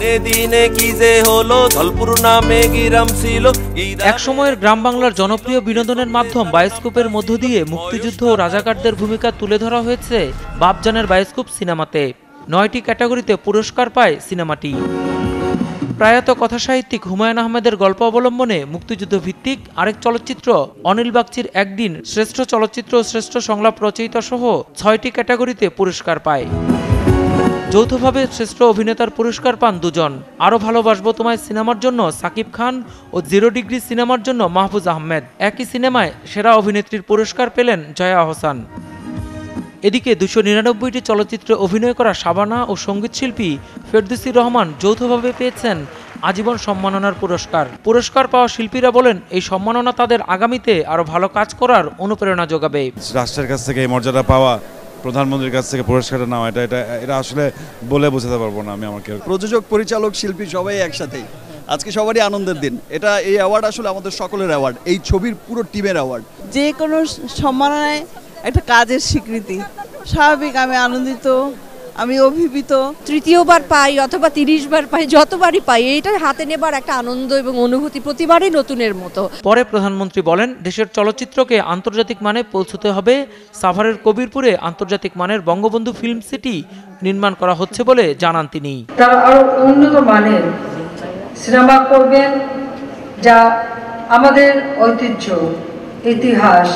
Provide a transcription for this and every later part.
দিনে নামে গিরাম এক সময়ের গ্রাম বাংলার জনপ্রিয় বিনোদনের মাধ্যম বায়োস্কোপের মধ্য দিয়ে মুক্তিযুদ্ধ ও রাজাকারদের ভূমিকা তুলে ধরা হয়েছে বাপজানের বায়োস্কোপ সিনেমাতে। নয়টি ক্যাটাগরিতে পুরস্কার পায় সিনেমাটি। প্রয়াত কথাসাহিত্যিক হুমায়ুন আহমেদের গল্প অবলম্বনে মুক্তিযুদ্ধ ভিত্তিক আরেক চলচ্চিত্র অনিল বাগচির একদিন শ্রেষ্ঠ চলচ্চিত্র ও শ্রেষ্ঠ সংলাপ রচয়িতা সহ ছয়টি ক্যাটাগরিতে পুরস্কার পায়। যৌথভাবে শ্রেষ্ঠ অভিনেতার পুরস্কার পান দুজন। আরও ভালোবাসবো তোমায় সিনেমার জন্য সাকিব খান ও জিরো ডিগ্রি সিনেমার জন্য মাহফুজ আহমেদ। একই সিনেমায় সেরা অভিনেত্রীর পুরস্কার পেলেন জয়া আহসান এদিকে দুশো নিরানব্বইটি চলচ্চিত্রে অভিনয় করা সাবানা ও সঙ্গীতশিল্পী ফেরদুসি রহমান যৌথভাবে পেয়েছেন আজীবন সম্মাননার পুরস্কার। পুরস্কার পাওয়া শিল্পীরা বলেন, এই সম্মাননা তাদের আগামীতে আরও ভালো কাজ করার অনুপ্রেরণা যোগাবে। রাষ্ট্রের কাছ থেকে এই মর্যাদা পাওয়া প্রধানমন্ত্রীর কাছ থেকে পুরস্কারটা নাও এটা এটা এটা আসলে বলে বোঝাতে পারব না আমি আমাকে প্রযোজক পরিচালক শিল্পী সবাই একসাথেই। আজকে সবারই আনন্দের দিন। এটা এই অ্যাওয়ার্ড আসলে আমাদের সকলের অ্যাওয়ার্ড এই ছবির পুরো টিমের অ্যাওয়ার্ড যে কোনো সম্মাননায় একটা কাজের স্বীকৃতি। স্বাভাবিক আমি আনন্দিত। আমি অভিভূত। তৃতীয়বার পাই অথবা তিরিশ বার পাই যতবারই পাই এইটা হাতে নেবার একটা আনন্দ এবং অনুভূতি প্রতিবারই নতুনের মতো। পরে প্রধানমন্ত্রী বলেন দেশের চলচ্চিত্রকে আন্তর্জাতিক মানে পৌঁছতে হবে। সাভারের কবিরপুরে আন্তর্জাতিক মানের বঙ্গবন্ধু ফিল্ম সিটি নির্মাণ করা হচ্ছে বলে জানান তিনি। তারা আরও উন্নত মানের সিনেমা করবেন যা আমাদের ঐতিহ্য ইতিহাস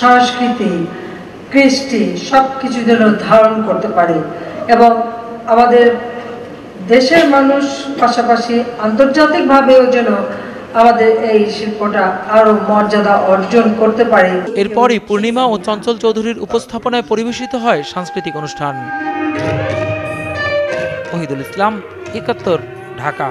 সংস্কৃতি কৃষ্টি সব কিছু যেন ধারণ করতে পারে। এবং আমাদের দেশের মানুষ পাশাপাশি আন্তর্জাতিকভাবেও যেন আমাদের এই শিল্পটা আরও মর্যাদা অর্জন করতে পারে। এরপরই পূর্ণিমা ও চঞ্চল চৌধুরীর উপস্থাপনায় পরিবেশিত হয় সাংস্কৃতিক অনুষ্ঠান। ওহিদুল ইসলাম, একাত্তর, ঢাকা।